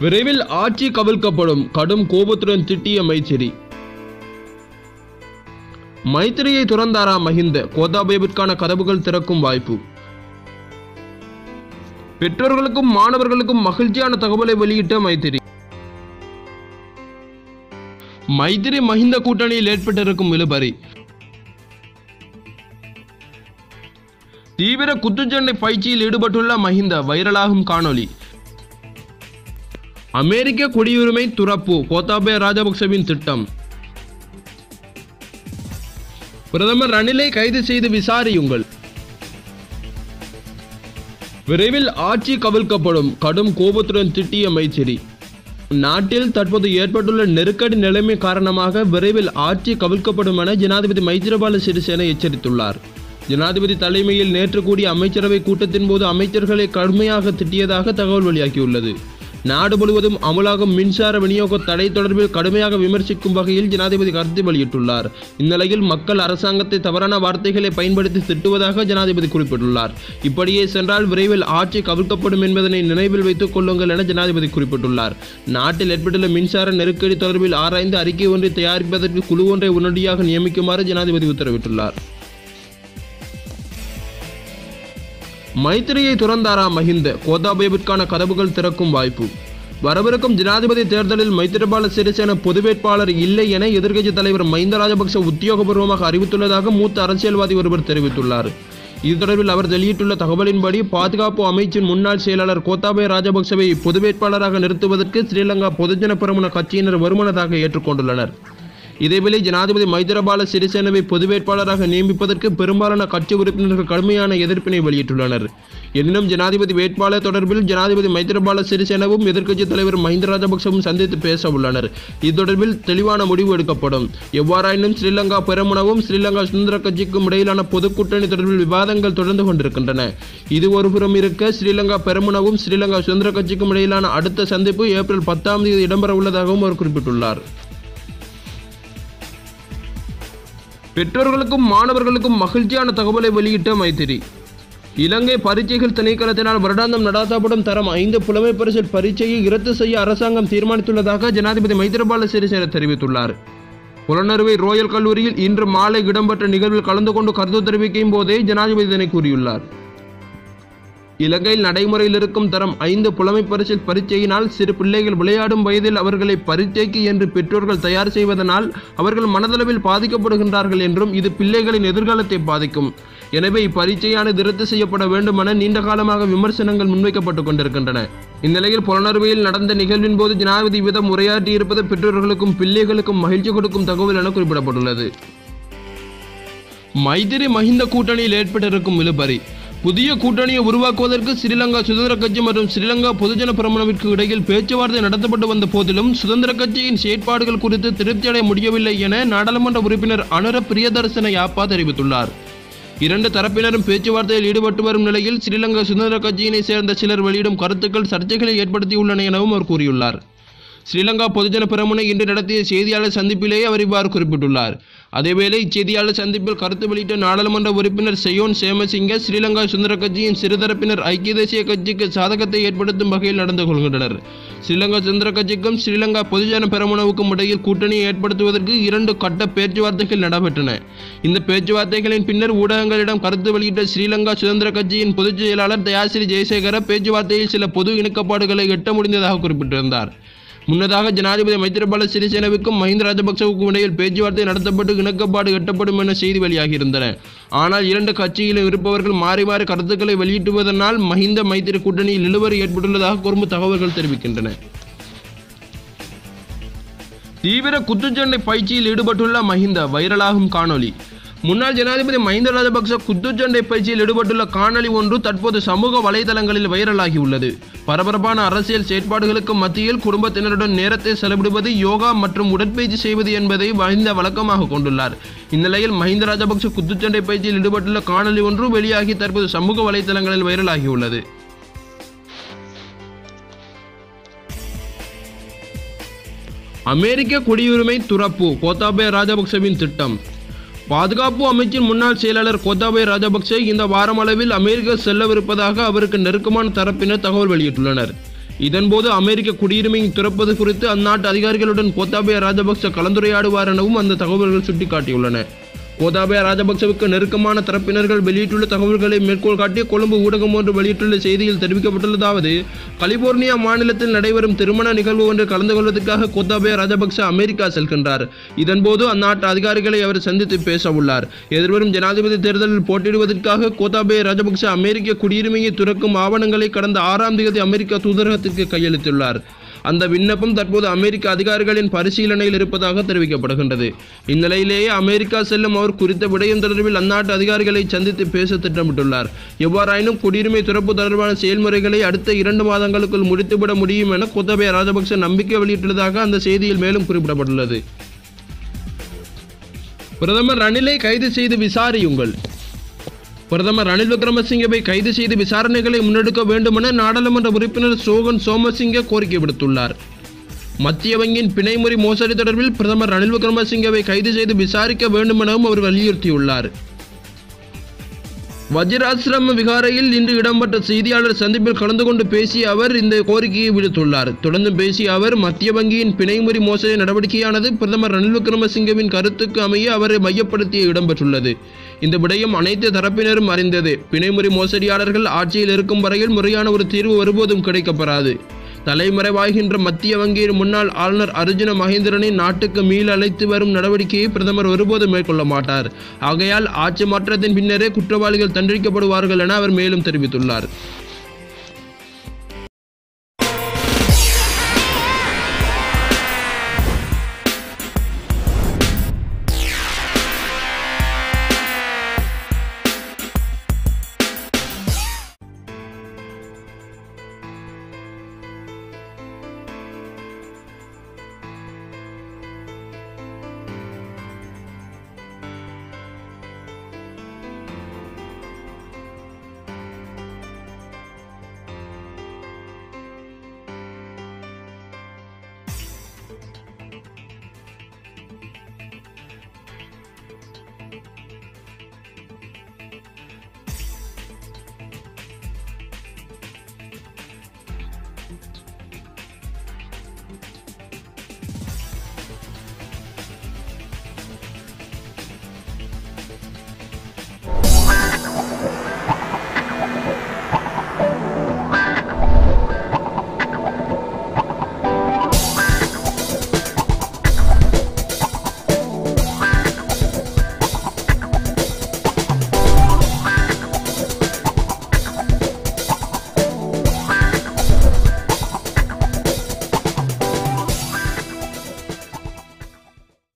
விரைவில் ஆட்சி கவிழ்க்கப்படும். கடும் கோபத்துடன் திட்டிய மைத்திரி. மைத்திரியை துறந்தாரா மஹிந்த கோதாபயவிற்கான கதவுகள் திறக்கும் வாய்ப்பு. பெற்றோர்களுக்கும் மாணவர்களுக்கும் மகிழ்ச்சியான தகவலை வெளியிட்ட மைத்திரி. மைத்திரி மஹிந்த கூட்டணியில் ஏற்பட்டிருக்கும் இழுபறி. தீவிர குத்துச்சண்டை பயிற்சியில் ஈடுபட்டுள்ள மஹிந்த வைரலாகும் காணொளி. அமெரிக்க குடியுரிமை துறப்பு கோத்தாபய ராஜபக்சவின் திட்டம். பிரதமர் ரணிலை கைது செய்து விசாரியுங்கள். விரைவில் ஆட்சி கவிழ்க்கப்படும் கடும் கோபத்துடன் திட்டிய மைத்திரி. நாட்டில் தற்போது ஏற்பட்டுள்ள நெருக்கடி நிலைமை காரணமாக விரைவில் ஆட்சி கவிழ்க்கப்படும் என ஜனாதிபதி மைத்திரபால சிறிசேன எச்சரித்துள்ளார். ஜனாதிபதி தலைமையில் நேற்று கூடிய அமைச்சரவை கூட்டத்தின் போது அமைச்சர்களை கடுமையாக திட்டியதாக தகவல் வெளியாகியுள்ளது. நாடு முழுவதும் அமலாகும் மின்சார விநியோக தடை தொடர்பில் கடுமையாக விமர்சிக்கும் வகையில் ஜனாதிபதி கருத்து வெளியிட்டுள்ளார். இந்நிலையில் மக்கள் அரசாங்கத்தை தவறான வார்த்தைகளை பயன்படுத்தி திட்டுவதாக ஜனாதிபதி குறிப்பிட்டுள்ளார். இப்படியே சென்றால் விரைவில் ஆட்சி கவிழ்க்கப்படும் என்பதனை நினைவில் வைத்துக் கொள்ளுங்கள் என ஜனாதிபதி குறிப்பிட்டுள்ளார். நாட்டில் ஏற்பட்டுள்ள மின்சார நெருக்கடி தொடர்பில் ஆராய்ந்து அறிக்கை ஒன்றை தயாரிப்பதற்கு குழு ஒன்றை உடனடியாக நியமிக்குமாறு ஜனாதிபதி உத்தரவிட்டுள்ளார். மைத்திரியை துறந்தாரா மஹிந்த? கோத்தாபயவிற்கான கதவுகள் திறக்கும் வாய்ப்பு. வரவிருக்கும் ஜனாதிபதி தேர்தலில் மைத்திரிபால சிறிசேன பொது வேட்பாளர் இல்லை என எதிர்க்கட்சித் தலைவர் மஹிந்த ராஜபக்ச உத்தியோகபூர்வமாக அறிவித்துள்ளதாக மூத்த அரசியல்வாதி ஒருவர் தெரிவித்துள்ளார். இது தொடர்பில் அவர் வெளியிட்டுள்ள தகவலின்படி பாதுகாப்பு அமைச்சின் முன்னாள் செயலாளர் கோத்தாபய ராஜபக்சவை பொது வேட்பாளராக நிறுத்துவதற்கு ஸ்ரீலங்கா பொதுஜன பெருமன கட்சியினர் வருமானதாக ஏற்றுக்கொண்டுள்ளனர். இதேவேளை ஜனாதிபதி மைத்திரபால சிறிசேனவை பொது வேட்பாளராக நியமிப்பதற்கு பெரும்பாலான கட்சி உறுப்பினர்கள் கடுமையான எதிர்ப்பினை வெளியிட்டுள்ளனர். எனினும் ஜனாதிபதி வேட்பாளர் தொடர்பில் ஜனாதிபதி மைத்திரபால சிறிசேனவும் எதிர்க்கட்சித் தலைவர் மஹிந்த ராஜபக்சவும் சந்தித்து பேச உள்ளனர் இது தொடர்பில் தெளிவான முடிவு எடுக்கப்படும். எவ்வாறாயினும் ஸ்ரீலங்கா பெருமனவும் ஸ்ரீலங்கா சுதந்திர கட்சிக்கும் இடையிலான பொதுக்கூட்டணி தொடர்பில் விவாதங்கள் தொடர்ந்து கொண்டிருக்கின்றன. இது ஒருபுறம் இருக்க ஸ்ரீலங்கா பெருமனவும் ஸ்ரீலங்கா சுதந்திர கட்சிக்கும் இடையிலான அடுத்த சந்திப்பு ஏப்ரல் பத்தாம் தேதி இடம்பெற உள்ளதாகவும் அவர் குறிப்பிட்டுள்ளார். பெற்றோர்களுக்கும் மாணவர்களுக்கும் மகிழ்ச்சியான தகவலை வெளியிட்ட மைத்திரி. இலங்கை பரீட்சைகள் திணைக்களத்தினால் வருடாந்தம் நடாத்தப்படும் தரம் ஐந்து புலமை பரிசில் பரீட்சையை இரத்து செய்ய அரசாங்கம் தீர்மானித்துள்ளதாக ஜனாதிபதி மைத்திரிபால சிறிசேன தெரிவித்துள்ளார். புலனறுவை ரோயல் கல்லூரியில் இன்று மாலை இடம்பெற்ற நிகழ்வில் கலந்து கொண்டு கருத்து தெரிவிக்கும் போதே ஜனாதிபதி இதனை கூறியுள்ளார். இலங்கையில் நடைமுறையில் இருக்கும் தரம் ஐந்து புலமை பரிசில் பரீட்சையினால் சிறு பிள்ளைகள் விளையாடும் வயதில் அவர்களை பரீட்சைக்கு என்று பெற்றோர்கள் தயார் செய்வதனால் அவர்கள் மனதளவில் பாதிக்கப்படுகின்றார்கள் என்றும் இது பிள்ளைகளின் எதிர்காலத்தை பாதிக்கும். எனவே இப்பரீட்சையானது ரத்து செய்யப்பட வேண்டுமென நீண்ட காலமாக விமர்சனங்கள் முன்வைக்கப்பட்டுக் கொண்டிருக்கின்றன. இந்நிலையில் புலனறுவையில் நடந்த நிகழ்வின் போது ஜனாதிபதி விதம் உரையாற்றியிருப்பது பெற்றோர்களுக்கும் பிள்ளைகளுக்கும் மகிழ்ச்சி கொடுக்கும் தகவல் என குறிப்பிடப்பட்டுள்ளது. மைத்திரி மஹிந்த கூட்டணியில் ஏற்பட்டிருக்கும் இழுபறி புதிய கூட்டணியை உருவாக்குவதற்கு ஸ்ரீலங்கா சுதந்திர கட்சி மற்றும் ஸ்ரீலங்கா பொதுஜன பிரமணவிற்கு இடையில் பேச்சுவார்த்தை நடத்தப்பட்டு வந்த போதிலும் சுதந்திர கட்சியின் செயற்பாடுகள் குறித்து திருப்தியடைய முடியவில்லை என நாடாளுமன்ற உறுப்பினர் அனுர பிரியதர்சன யாப்பா தெரிவித்துள்ளார். இரண்டு தரப்பினரும் பேச்சுவார்த்தையில் ஈடுபட்டு வரும் நிலையில் ஸ்ரீலங்கா சுதந்திர கட்சியினை சேர்ந்த சிலர் வெளியிடும் கருத்துக்கள் சர்ச்சைகளை ஏற்படுத்தியுள்ளன எனவும் அவர் கூறியுள்ளார். ஸ்ரீலங்கா பொதுஜன பெரமுனை இன்று நடத்திய செய்தியாளர் சந்திப்பிலேயே அவர் இவ்வாறு குறிப்பிட்டுள்ளார். அதேவேளை இச்செய்தியாளர் சந்திப்பில் கருத்து வெளியிட்ட நாடாளுமன்ற உறுப்பினர் செயோன் சேமசிங்க ஸ்ரீலங்கா சுதந்திர கட்சியின் சிறுதரப்பினர் ஐக்கிய தேசிய கட்சிக்கு சாதகத்தை ஏற்படுத்தும் வகையில் நடந்து கொள்கின்றனர். ஸ்ரீலங்கா சுந்தர கட்சிக்கும் ஸ்ரீலங்கா பொதுஜன பெரமுனவுக்கும் இடையில் கூட்டணியை ஏற்படுத்துவதற்கு இரண்டு கட்ட பேச்சுவார்த்தைகள் நடைபெற்றன. இந்த பேச்சுவார்த்தைகளின் பின்னர் ஊடகங்களிடம் கருத்து வெளியிட்ட ஸ்ரீலங்கா சுதந்திர கட்சியின் பொதுச் செயலாளர் தயாசிரி ஜெயசேகர பேச்சுவார்த்தையில் சில பொது இணக்கப்பாடுகளை எட்ட முடிந்ததாக குறிப்பிட்டிருந்தார். முன்னதாக ஜனாதிபதி மைத்திரிபால சிறிசேனவுக்கும் மஹிந்த ராஜபக்சவுக்கும் இடையில் பேச்சுவார்த்தை நடத்தப்பட்டு இணக்கப்பாடு எட்டப்படும் என செய்தி வெளியாகியிருந்தன. ஆனால் இரண்டு கட்சியிலும் இருப்பவர்கள் மாறி மாறி கருத்துக்களை வெளியிட்டுவதனால் மஹிந்த மைத்திரி கூட்டணியில் நிலுவரி ஏற்பட்டுள்ளதாக குறும்பு தகவல்கள் தெரிவிக்கின்றன. தீவிர குத்துச்சண்டை பயிற்சியில் ஈடுபட்டுள்ள மஹிந்த வைரலாகும் காணொளி. முன்னாள் ஜனாதிபதி மஹிந்த ராஜபக்ச குத்துச்சண்டை பயிற்சியில் ஈடுபட்டுள்ள காணொளி ஒன்று தற்போது சமூக வலைதளங்களில் வைரலாகியுள்ளது. பரபரப்பான அரசியல் செயற்பாடுகளுக்கு மத்தியில் குடும்பத்தினருடன் நேரத்தை செலவிடுவது யோகா மற்றும் உடற்பயிற்சி செய்வது என்பதை மஹிந்த வழக்கமாக கொண்டுள்ளார். இந்நிலையில் மஹிந்த ராஜபக்ச குத்துச்சண்டை பயிற்சியில் ஈடுபட்டுள்ள காணொளி ஒன்று வெளியாகி தற்போது சமூக வலைதளங்களில் வைரலாகியுள்ளது. அமெரிக்க குடியுரிமை துறப்பு கோத்தாபய ராஜபக்சவின் திட்டம். பாதுகாப்பு அமைச்சின் முன்னாள் செயலாளர் கோத்தாபய ராஜபக்சே இந்த வாரமளவில் அமெரிக்கா செல்லவிருப்பதாக அவருக்கு நெருக்கமான தரப்பினர் தகவல் வெளியிட்டுள்ளனர். இதன்போது அமெரிக்க குடியுரிமை துறப்பது குறித்து அந்நாட்டு அதிகாரிகளுடன் கோத்தாபய ராஜபக்ச கலந்துரையாடுவார் எனவும் அந்த தகவல்கள் சுட்டிக்காட்டியுள்ளன. கோதாபய ராஜபக்சவுக்கு நெருக்கமான தரப்பினர்கள் வெளியிட்டுள்ள தகவல்களை மேற்கோள் காட்டி கொழும்பு ஊடகம் ஒன்று வெளியிட்டுள்ள செய்தியில் தெரிவிக்கப்பட்டுள்ளதாவது கலிபோர்னியா மாநிலத்தில் நடைபெறும் திருமண நிகழ்வு ஒன்று கலந்து கொள்வதற்காக கோத்தாபய ராஜபக்ச அமெரிக்கா செல்கின்றார். இதன்போது அந்நாட்டு அதிகாரிகளை அவர் சந்தித்து பேச உள்ளார் எதிர்வரும் ஜனாதிபதி தேர்தலில் போட்டியிடுவதற்காக கோத்தாபய ராஜபக்ச அமெரிக்க குடியுரிமையை துறக்கும் ஆவணங்களை கடந்த ஆறாம் தேதி அமெரிக்க தூதரகத்திற்கு கையளித்துள்ளார். அந்த விண்ணப்பம் தற்போது அமெரிக்க அதிகாரிகளின் பரிசீலனையில் இருப்பதாக தெரிவிக்கப்படுகின்றது. இந்நிலையிலேயே அமெரிக்கா செல்லும் அவர் குறித்த விடயம் தொடர்பில் அந்நாட்டு அதிகாரிகளை சந்தித்து பேச திட்டமிட்டுள்ளார். எவ்வாறாயினும் குடியுரிமை துறப்பு தொடர்பான செயல்முறைகளை அடுத்த இரண்டு மாதங்களுக்குள் முடித்துவிட முடியும் என கோத்தபய ராஜபக்ச நம்பிக்கை வெளியிட்டுள்ளதாக அந்த செய்தியில் மேலும் குறிப்பிடப்பட்டுள்ளது. பிரதமர் ரணிலை கைது செய்து விசாரியுங்கள். பிரதமர் ரணில் விக்ரமசிங்கவை கைது செய்து விசாரணைகளை முன்னெடுக்க வேண்டுமென நாடாளுமன்ற உறுப்பினர் சோகன் சோமசிங்க கோரிக்கை விடுத்துள்ளார். மத்திய வங்கியின் பிணைமுறை மோசடி தொடர்பில் பிரதமர் ரணில் விக்ரமசிங்கவை கைது செய்து விசாரிக்க வேண்டுமெனவும் அவர் வலியுறுத்தியுள்ளார். வஜ்ராசிரம விகாரையில் இன்று இடம்பெற்ற செய்தியாளர் சந்திப்பில் கலந்து கொண்டு பேசிய அவர் இந்த கோரிக்கையை விடுத்துள்ளார். தொடர்ந்து பேசிய அவர் மத்திய வங்கியின் பிணைமுறை மோசடி நடவடிக்கையானது பிரதமர் ரணில் விக்ரமசிங்கவின் கருத்துக்கு அமைய அவரை மையப்படுத்திய இடம்பெற்றுள்ளது இந்த விடயம் அனைத்து தரப்பினரும் அறிந்தது. பிணைமுறை மோசடியாளர்கள் ஆட்சியில் இருக்கும் வரையில் முறையான ஒரு தீர்வு ஒருபோதும் கிடைக்கப்பெறாது. தலைமறைவாகின்ற மத்திய வங்கியின் முன்னாள் ஆளுநர் அர்ஜுன மகேந்திரனை நாட்டுக்கு மீள அழைத்து வரும் நடவடிக்கையை பிரதமர் ஒருபோதும் மேற்கொள்ள மாட்டார். ஆகையால் ஆட்சி மாற்றத்தின் பின்னரே குற்றவாளிகள் தண்டிக்கப்படுவார்கள் என அவர் மேலும் தெரிவித்துள்ளார்.